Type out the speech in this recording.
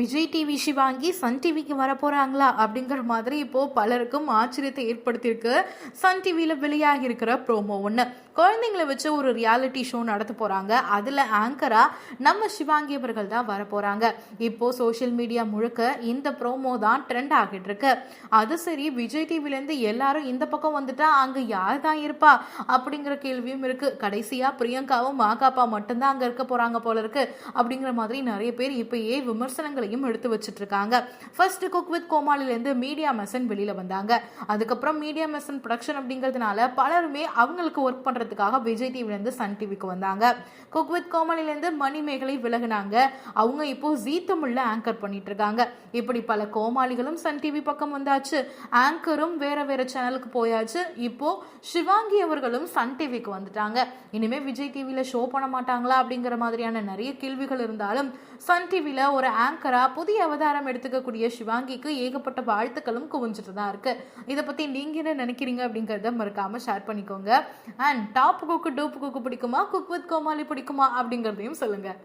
Vijay TV Shivangi Sun டிவிக்கு வரப்போறாங்களா அப்படிங்கிற மாதிரி இப்போது பலருக்கும் ஆச்சரியத்தை ஏற்படுத்தியிருக்கு. சன் டிவியில் வெளியாகி இருக்கிற ப்ரோமோ ஒன்று குழந்தைங்களை வச்சு ஒரு ரியாலிட்டி ஷோ நடத்த போகிறாங்க அதில் ஆங்கராக நம்ம சிவாங்கி அவர்கள் தான் வர இப்போது சோஷியல் மீடியா முழுக்க இந்த ப்ரோமோ தான் ட்ரெண்ட் ஆகிட்டு இருக்கு. அது சரி விஜய் டிவிலேருந்து எல்லாரும் இந்த பக்கம் வந்துட்டா அங்கே யார் தான் இருப்பா அப்படிங்கிற கேள்வியும் இருக்குது கடைசியாக பிரியங்காவும் மாகாப்பா மட்டும்தான் அங்கே இருக்க போகிறாங்க போல இருக்கு அப்படிங்கிற மாதிரி நிறைய பேர் இப்போயே விமர்சனங்களையும் எடுத்து வச்சுட்டு இருக்காங்க. ஃபர்ஸ்ட் குக் வித் கோமாளிலேருந்து மீடியா மெசன் வெளியில் வந்தாங்க. அதுக்கப்புறம் மீடியா மெசன் ப்ரொடக்ஷன் அப்படிங்கிறதுனால பலருமே அவங்களுக்கு ஒர்க் பண்ணுறது பண்றதுக்காக விஜய் டிவிலேருந்து சன் டிவிக்கு வந்தாங்க. குக் வித் கோமாளிலேருந்து மணிமேகலை விலகுனாங்க. அவங்க இப்போ ஜீ தமிழ்ல ஆங்கர் பண்ணிட்டு இருக்காங்க. இப்படி பல கோமாளிகளும் சன் டிவி பக்கம் வந்தாச்சு. ஆங்கரும் வேற வேற சேனலுக்கு போயாச்சு. இப்போ சிவாங்கி அவர்களும் சன் டிவிக்கு வந்துட்டாங்க. இனிமே விஜய் டிவியில் ஷோ பண்ண மாட்டாங்களா அப்படிங்கிற மாதிரியான நிறைய கேள்விகள் இருந்தாலும் சன் டிவியில் ஒரு ஆங்கரா புதிய அவதாரம் எடுத்துக்கக்கூடிய சிவாங்கிக்கு ஏகப்பட்ட வாழ்த்துக்களும் குவிஞ்சிட்டு தான் இருக்கு. இதை பத்தி நீங்க என்ன நினைக்கிறீங்க அப்படிங்கறத மறக்காம ஷேர் பண்ணிக்கோங்க. And top cook dupe cook பிடிக்குமா? குக் வித் கோமாளி பிடிக்குமா? அப்படிங்கிறதையும் சொல்லுங்கள்